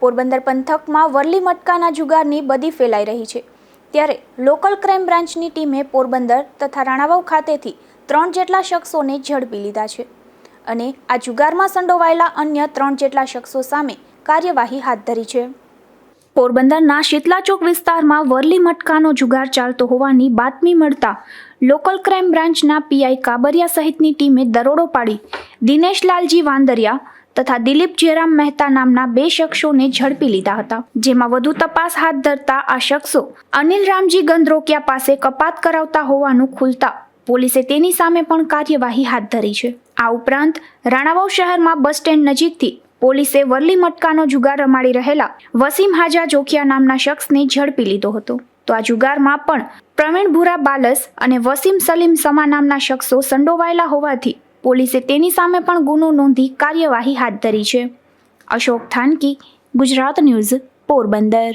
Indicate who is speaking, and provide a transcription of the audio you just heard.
Speaker 1: પોરબંદર પંથકમાં વરલી મટકાના જુગારની બદી ફેલાઈ રહી છે. ત્યારે લોકલ ક્રાઇમ બ્રાન્ચની ટીમે પોરબંદર તથા રાણાવાવ ખાતેથી ત્રણ જેટલા શખ્સોને ઝડપી લીધા છે અને આ જુગારમાં સંડોવાયેલા અન્ય ત્રણ જેટલા શખ્સો સામે કાર્યવાહી હાથ ધરી છે. પોરબંદરના શીતલા ચોક વિસ્તારમાં વરલી મટકાનો જુગાર ચાલતો હોવાની બાતમી મળતા લોકલ ક્રાઇમ બ્રાન્ચના પીઆઈ કાબરિયા સહિતની ટીમે દરોડો પાડી. દિનેશ લાલજી વાંદરિયા તથા દિલીપ જયરામ મહેતા નામના બે શખ્સોને ઝડપી લીધા હતા, જેમાં વધુ તપાસ હાથ ધરતા આ શખ્સો અનિલ રામજી ગંદરોકિયા પાસે કપાત કરાવતા હોવાનું ખુલતા પોલીસે તેની સામે પણ કાર્યવાહી હાથ ધરી છે. આ ઉપરાંત રાણાવાવ શહેરમાં બસ સ્ટેન્ડ નજીકથી પોલીસે વરલી મટકાનો જુગાર રમાડી રહેલા વસીમ હાજા જોખિયા નામના શખ્સને ઝડપી લીધો હતો. તો આ જુગારમાં પણ પ્રવીણ ભૂરા બાલસ અને વસીમ સલીમ સમા નામના શખ્સો સંડોવાયેલા હોવાથી પોલીસે તેની સામે પણ ગુનો નોંધી કાર્યવાહી હાથ ધરી છે. અશોક થાનકી, ગુજરાત ન્યૂઝ, પોરબંદર.